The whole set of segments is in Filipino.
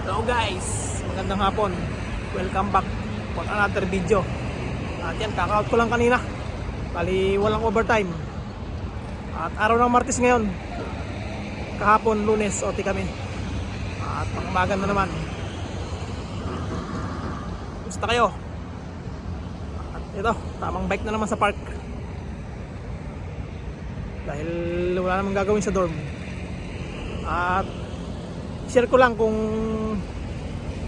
Hello guys, magandang hapon. Welcome back for another video. At yan, kaka-out ko lang kanina. Bali, walang overtime. At araw ng Martes ngayon. Kahapon, lunes, OT kami. At pangamaga na naman. Gusto kayo? At ito, tamang bike na naman sa park. Dahil wala namang gagawin sa dorm. At share ko lang kung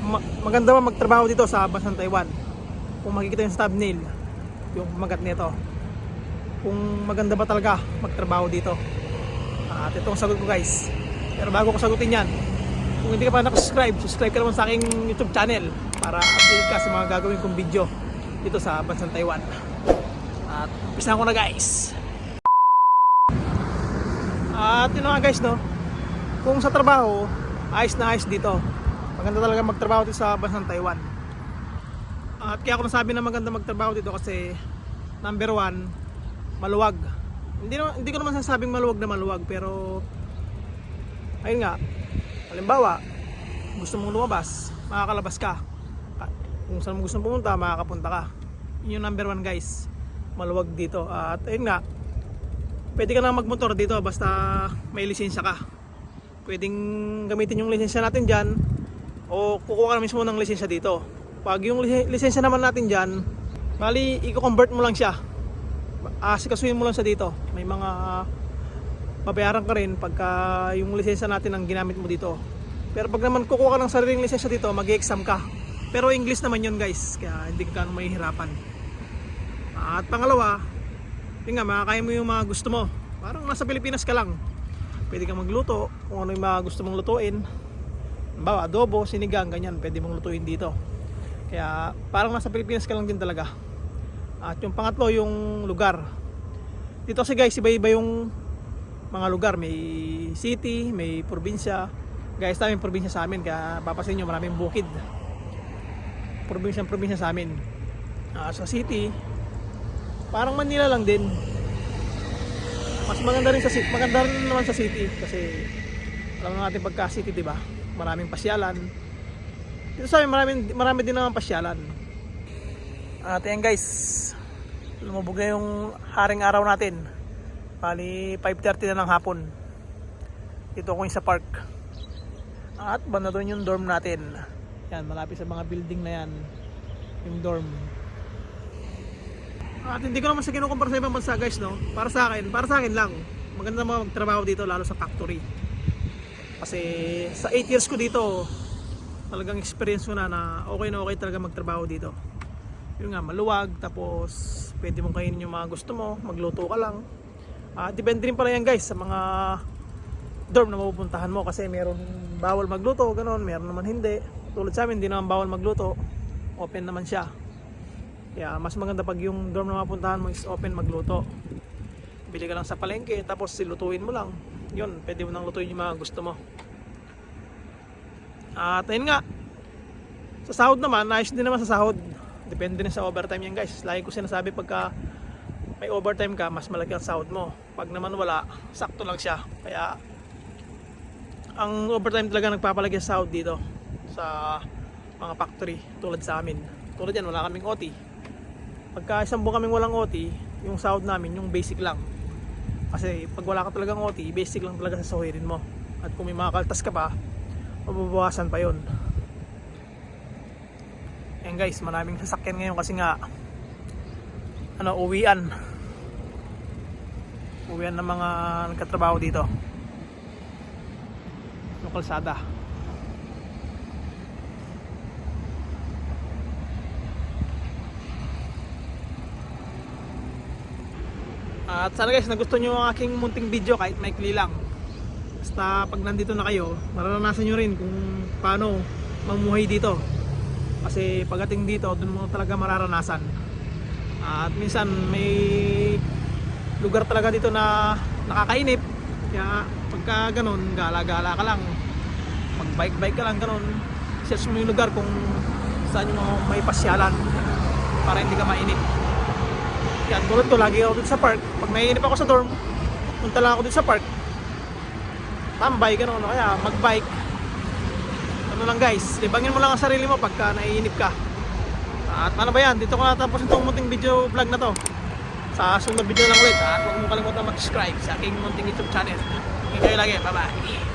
ma- maganda ba magtrabaho dito sa bansang Taiwan. Kung makikita yung thumbnail, yung magat nito. Kung maganda ba talaga magtrabaho dito. At ito ang sagot ko guys. Pero bago ko sagutin yan, kung hindi ka pa nakasubscribe, subscribe ka naman sa aking YouTube channel para update ka sa mga gagawin kong video dito sa bansang Taiwan. At umpisa ko na guys. At yun nga guys no, kung sa trabaho, ayos na ayos dito. Maganda talaga magtrabaho dito sa bansang Taiwan. At kaya ako nasabi na maganda magtrabaho dito kasi number one, maluwag. Hindi, hindi ko naman sasabing maluwag na maluwag pero ayun nga, halimbawa, gusto mong lumabas, makakalabas ka. Ka- Kung saan mo gusto pumunta, makakapunta ka. Yun yung number one guys, maluwag dito. At ayun nga, pwede ka na magmotor dito basta may lisensya ka pwedeng gamitin yung lisensya natin dyan o kukuha ka mismo ng lisensya dito. Pag yung lis- lisensya naman natin dyan bali i-convert mo lang siya. Asikasuhin mo lang siya dito. May mga babayaran ka rin pagka yung lisensya natin ang ginamit mo dito. Pero pag naman kukuha ka ng sariling lisensya dito mag-exam ka. Pero English naman yun guys kaya hindi ka ganun mahihirapan. At pangalawa yun nga, makakaya mo yung mga gusto mo. Parang nasa Pilipinas ka lang. Pwede kang magluto kung ano yung mga gusto mong lutuin. Halimbawa, adobo, sinigang, ganyan. Pwede mong lutuin dito. Kaya parang nasa Pilipinas ka lang din talaga. At yung pangatlo, yung lugar. Dito kasi guys, iba-iba yung mga lugar. May city, may probinsya. Guys, daming probinsya sa amin. Kaya papasin nyo, maraming bukid. Probinsya probinsya sa amin. Ah, sa city, parang Manila lang din. Mas maganda rin sa city, maganda rin naman sa city kasi alam natin pagka city, 'di ba? Maraming pasyalan. Dito sa amin maraming marami din naman pasyalan. At yan guys, lumubog na yung haring araw natin. Bali 5:30 na ng hapon. Dito ako sa park. At banda doon yung dorm natin. Yan, malapit sa mga building na yan. Yung dorm. At hindi ko naman sa kinukumpara sa ibang bansa guys no. Para sa akin, para sa akin lang. Maganda naman magtrabaho dito lalo sa factory. Kasi sa 8 years ko dito, talagang experience ko na na okay na okay talaga magtrabaho dito. Yun nga, maluwag, tapos pwede mong kainin yung mga gusto mo, magluto ka lang. Ah, depende rin pala yan guys sa mga dorm na mapupuntahan mo kasi meron bawal magluto, ganun, meron naman hindi. Tulad sa amin, hindi naman bawal magluto. Open naman siya. Kaya mas maganda pag yung dorm na mapuntahan mo is open magluto. Bili ka lang sa palengke tapos silutuin mo lang. Yun, pwede mo nang lutuin yung mga gusto mo. At ayun nga, sa sahod naman, ayos din naman sa sahod. Depende din sa overtime yan guys. Lagi ko sinasabi pagka may overtime ka, mas malaki ang sahod mo. Pag naman wala, sakto lang siya. Kaya ang overtime talaga nagpapalagay sa sahod dito sa mga factory tulad sa amin. Tulad yan, wala kaming OT pagka isang buwan kaming walang OT, yung sahod namin, yung basic lang. Kasi pag wala ka talagang OT, basic lang talaga sa sahurin mo. At kung may mga kaltas ka pa, mababawasan pa yon. Ayan guys, maraming sasakyan ngayon kasi nga ano, uwian. Uwian ng mga nagkatrabaho dito. Yung kalsada. At sana guys, nagustuhan nyo ang aking munting video kahit maikli lang. Basta pag nandito na kayo, mararanasan nyo rin kung paano mamuhay dito. Kasi pagdating dito, doon mo talaga mararanasan. At minsan may lugar talaga dito na nakakainip. Kaya pagka ganun, gala-gala ka lang. Pag bike-bike ka lang ganun, search mo yung lugar kung saan yung may pasyalan para hindi ka mainip. Yan, tulad ko, lagi ako dito sa park. Pag naiinip ako sa dorm, punta lang ako dito sa park. Tambay, gano'n. Kaya mag-bike. Ano lang guys, libangin mo lang ang sarili mo pagka naiinip ka. At ano ba yan, dito ko natapos itong munting video vlog na to. Sa sunod video lang ulit. At huwag mo kalimutan mag-subscribe sa aking munting YouTube channel. Enjoy lagi, bye bye.